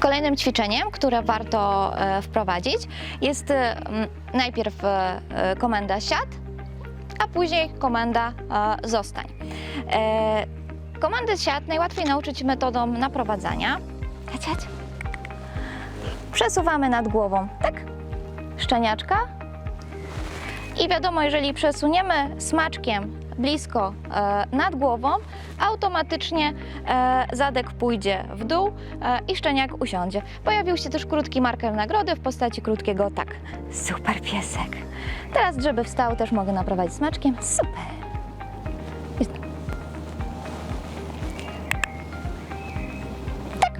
Kolejnym ćwiczeniem, które warto e, wprowadzić, jest e, najpierw e, komenda siad, a później komenda zostań. Komendy siad najłatwiej nauczyć metodą naprowadzania. Przesuwamy nad głową, tak, szczeniaczka. I wiadomo, jeżeli przesuniemy smaczkiem blisko e, nad głową, automatycznie e, zadek pójdzie w dół e, i szczeniak usiądzie. Pojawił się też krótki marker nagrody w postaci krótkiego tak. Super piesek. Teraz, żeby wstał, też mogę naprowadzić smaczkiem. Super. Tak.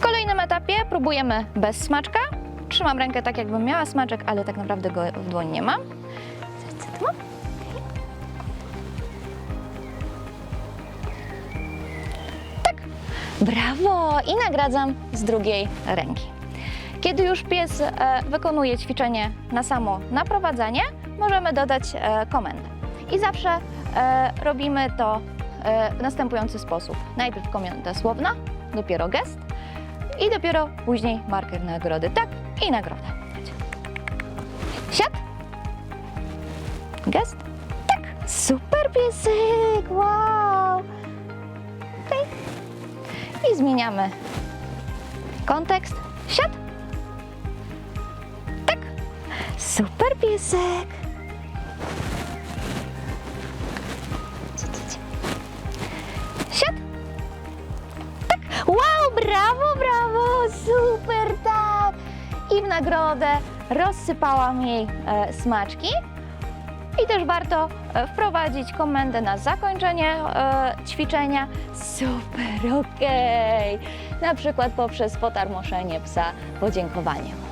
Kolejnym etapie próbujemy bez smaczka. Trzymam rękę tak, jakbym miała smaczek, ale tak naprawdę go w dłoni nie mam. Co tu? Tak. Brawo! I nagradzam z drugiej ręki. Kiedy już pies e, wykonuje ćwiczenie na samo naprowadzanie, możemy dodać e, komendę. I zawsze e, robimy to w następujący sposób. Najpierw komenda słowna, dopiero gest i dopiero później marker nagrody. Tak i nagroda. Chodź. Siad. Gest. Tak. Super piesek. Wow. Okej. I zmieniamy kontekst. Siad. Tak. Super piesek. Siad. Tak. Wow, brawo, brawo. Super. I w nagrodę rozsypałam jej smaczki. I też warto e, wprowadzić komendę na zakończenie e, ćwiczenia. Super, okej. Na przykład poprzez potarmoszenie psa podziękowaniem.